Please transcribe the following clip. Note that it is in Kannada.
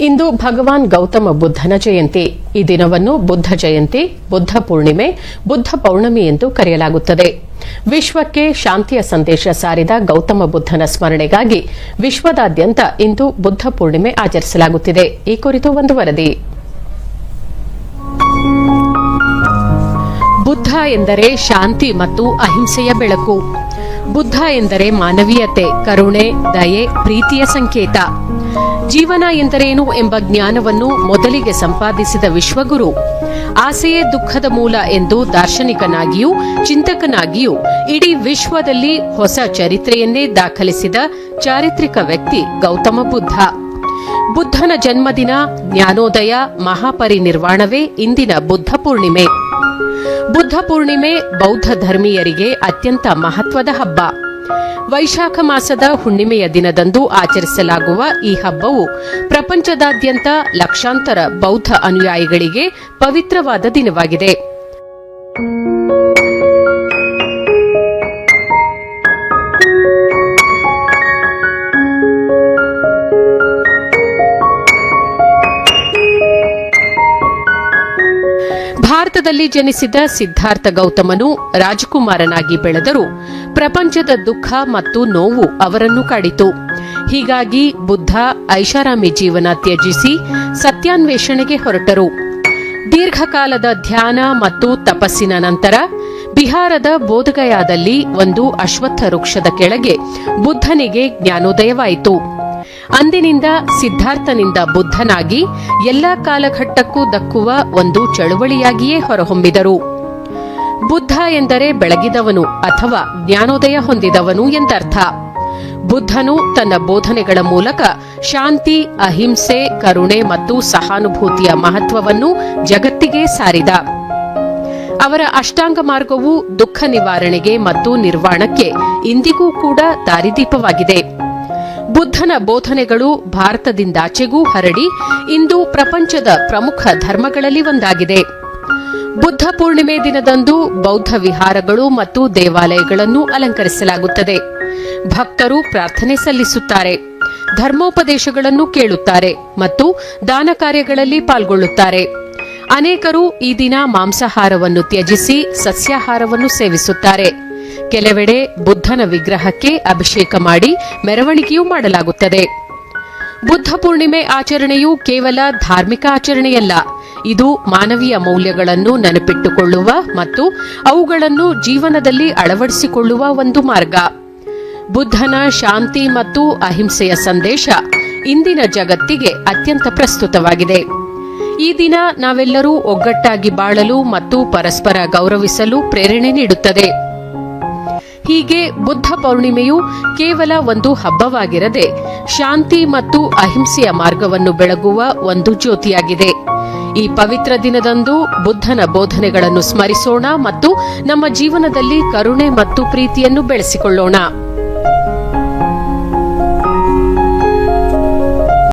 ಇಂದು ಭಗವಾನ್ ಗೌತಮ ಬುದ್ಧನ ಜಯಂತಿ. ಈ ದಿನವನ್ನು ಬುದ್ಧ ಜಯಂತಿ, ಬುದ್ಧ ಪೂರ್ಣಿಮೆ, ಬುದ್ಧ ಪೌರ್ಣಮಿ ಎಂದು ಕರೆಯಲಾಗುತ್ತದೆ. ವಿಶ್ವಕ್ಕೆ ಶಾಂತಿಯ ಸಂದೇಶ ಸಾರಿದ ಗೌತಮ ಬುದ್ಧನ ಸ್ಮರಣೆಗಾಗಿ ವಿಶ್ವದಾದ್ಯಂತ ಇಂದು ಬುದ್ಧ ಪೂರ್ಣಿಮೆ ಆಚರಿಸಲಾಗುತ್ತಿದೆ. ಈ ಕುರಿತು ಒಂದು ವರದಿ. ಬುದ್ಧ ಎಂದರೆ ಶಾಂತಿ ಮತ್ತು ಅಹಿಂಸೆಯ ಬೆಳಕು. ಬುದ್ಧ ಎಂದರೆ ಮಾನವೀಯತೆ, ಕರುಣೆ, ದಯೆ, ಪ್ರೀತಿಯ ಸಂಕೇತ. ಜೀವನ ಎಂದರೇನು ಎಂಬ ಜ್ಞಾನವನ್ನು ಮೊದಲಿಗೆ ಸಂಪಾದಿಸಿದ ವಿಶ್ವಗುರು. ಆಸೆಯೇ ದುಃಖದ ಮೂಲ ಎಂದು ದಾರ್ಶನಿಕನಾಗಿಯೂ, ಚಿಂತಕನಾಗಿಯೂ ಇಡೀ ವಿಶ್ವದಲ್ಲಿ ಹೊಸ ಚರಿತ್ರೆಯನ್ನೇ ದಾಖಲಿಸಿದ ಚಾರಿತ್ರಿಕ ವ್ಯಕ್ತಿ ಗೌತಮ ಬುದ್ಧ. ಬುದ್ಧನ ಜನ್ಮದಿನ, ಜ್ಞಾನೋದಯ, ಮಹಾಪರಿನಿರ್ವಾಣವೇ ಇಂದಿನ ಬುದ್ಧ ಪೂರ್ಣಿಮೆ. ಬುದ್ಧ ಪೂರ್ಣಿಮೆ ಬೌದ್ಧ ಧರ್ಮೀಯರಿಗೆ ಅತ್ಯಂತ ಮಹತ್ವದ ಹಬ್ಬ. ವೈಶಾಖ ಮಾಸದ ಹುಣ್ಣಿಮೆಯ ದಿನದಂದು ಆಚರಿಸಲಾಗುವ ಈ ಹಬ್ಬವು ಪ್ರಪಂಚದಾದ್ಯಂತ ಲಕ್ಷಾಂತರ ಬೌದ್ಧ ಅನುಯಾಯಿಗಳಿಗೆ ಪವಿತ್ರವಾದ ದಿನವಾಗಿದೆ. ಭಾರತದಲ್ಲಿ ಜನಿಸಿದ ಸಿದ್ಧಾರ್ಥ ಗೌತಮನು ರಾಜಕುಮಾರನಾಗಿ ಬೆಳೆದರೂ ಪ್ರಪಂಚದ ದುಃಖ ಮತ್ತು ನೋವು ಅವರನ್ನು ಕಾಡಿತು. ಹೀಗಾಗಿ ಬುದ್ಧ ಐಷಾರಾಮಿ ಜೀವನ ತ್ಯಜಿಸಿ ಸತ್ಯಾನ್ವೇಷಣೆಗೆ ಹೊರಟರು. ದೀರ್ಘಕಾಲದ ಧ್ಯಾನ ಮತ್ತು ತಪಸ್ಸಿನ ನಂತರ ಬಿಹಾರದ ಬೋಧಗಯಾದಲ್ಲಿ ಒಂದು ಅಶ್ವತ್ಥ ವೃಕ್ಷದ ಕೆಳಗೆ ಬುದ್ಧನಿಗೆ ಜ್ಞಾನೋದಯವಾಯಿತು. ಅಂದಿನಿಂದ ಸಿದ್ಧಾರ್ಥನಿಂದ ಬುದ್ಧನಾಗಿ ಎಲ್ಲ ಕಾಲಘಟ್ಟಕ್ಕೂ ದಕ್ಕುವ ಒಂದು ಚಳುವಳಿಯಾಗಿಯೇ ಹೊರಹೊಮ್ಮಿದರು. ಬುದ್ಧ ಎಂದರೆ ಬೆಳಗಿದವನು ಅಥವಾ ಜ್ಞಾನೋದಯ ಹೊಂದಿದವನು ಎಂದರ್ಥ. ಬುದ್ಧನು ತನ್ನ ಬೋಧನೆಗಳ ಮೂಲಕ ಶಾಂತಿ, ಅಹಿಂಸೆ, ಕರುಣೆ ಮತ್ತು ಸಹಾನುಭೂತಿಯ ಮಹತ್ವವನ್ನು ಜಗತ್ತಿಗೆ ಸಾರಿದ. ಅವರ ಅಷ್ಟಾಂಗ ಮಾರ್ಗವು ದುಃಖ ನಿವಾರಣೆಗೆ ಮತ್ತು ನಿರ್ವಾಣಕ್ಕೆ ಇಂದಿಗೂ ಕೂಡ ದಾರಿದೀಪವಾಗಿದೆ. ಬುದ್ಧನ ಬೋಧನೆಗಳು ಭಾರತದಿಂದಾಚೆಗೂ ಹರಡಿ ಇಂದು ಪ್ರಪಂಚದ ಪ್ರಮುಖ ಧರ್ಮಗಳಲ್ಲಿ ಒಂದಾಗಿದೆ. ಬುದ್ಧ ಪೂರ್ಣಿಮೆ ದಿನದಂದು ಬೌದ್ಧ ವಿಹಾರಗಳು ಮತ್ತು ದೇವಾಲಯಗಳನ್ನು ಅಲಂಕರಿಸಲಾಗುತ್ತದೆ. ಭಕ್ತರು ಪ್ರಾರ್ಥನೆ ಸಲ್ಲಿಸುತ್ತಾರೆ. ಧರ್ಮೋಪದೇಶಗಳನ್ನು ಕೇಳುತ್ತಾರೆ ಮತ್ತು ದಾನ ಕಾರ್ಯಗಳಲ್ಲಿ ಪಾಲ್ಗೊಳ್ಳುತ್ತಾರೆ. ಅನೇಕರು ಈ ದಿನ ಮಾಂಸಾಹಾರವನ್ನು ತ್ಯಜಿಸಿ ಸಸ್ಯಾಹಾರವನ್ನು ಸೇವಿಸುತ್ತಾರೆ. ಕೆಲವೆಡೆ ಬುದ್ಧನ ವಿಗ್ರಹಕ್ಕೆ ಅಭಿಷೇಕ ಮಾಡಿ ಮೆರವಣಿಗೆಯೂ ಮಾಡಲಾಗುತ್ತದೆ. ಬುದ್ಧ ಪೂರ್ಣಿಮೆ ಆಚರಣೆಯು ಕೇವಲ ಧಾರ್ಮಿಕ ಆಚರಣೆಯಲ್ಲ, ಇದು ಮಾನವೀಯ ಮೌಲ್ಯಗಳನ್ನು ನೆನಪಿಟ್ಟುಕೊಳ್ಳುವ ಮತ್ತು ಅವುಗಳನ್ನು ಜೀವನದಲ್ಲಿ ಅಳವಡಿಸಿಕೊಳ್ಳುವ ಒಂದು ಮಾರ್ಗ. ಬುದ್ಧನ ಶಾಂತಿ ಮತ್ತು ಅಹಿಂಸೆಯ ಸಂದೇಶ ಇಂದಿನ ಜಗತ್ತಿಗೆ ಅತ್ಯಂತ ಪ್ರಸ್ತುತವಾಗಿದೆ. ಈ ದಿನ ನಾವೆಲ್ಲರೂ ಒಗ್ಗಟ್ಟಾಗಿ ಬಾಳಲು ಮತ್ತು ಪರಸ್ಪರ ಗೌರವಿಸಲು ಪ್ರೇರಣೆ ನೀಡುತ್ತದೆ. ಹೀಗೆ ಬುದ್ಧ ಪೌರ್ಣಿಮೆಯು ಕೇವಲ ಒಂದು ಹಬ್ಬವಾಗಿರದೆ ಶಾಂತಿ ಮತ್ತು ಅಹಿಂಸೆಯ ಮಾರ್ಗವನ್ನು ಬೆಳಗುವ ಒಂದು ಜ್ಯೋತಿಯಾಗಿದೆ. ಈ ಪವಿತ್ರ ದಿನದಂದು ಬುದ್ಧನ ಬೋಧನೆಗಳನ್ನು ಸ್ಮರಿಸೋಣ ಮತ್ತು ನಮ್ಮ ಜೀವನದಲ್ಲಿ ಕರುಣೆ ಮತ್ತು ಪ್ರೀತಿಯನ್ನು ಬೆಳೆಸಿಕೊಳ್ಳೋಣ.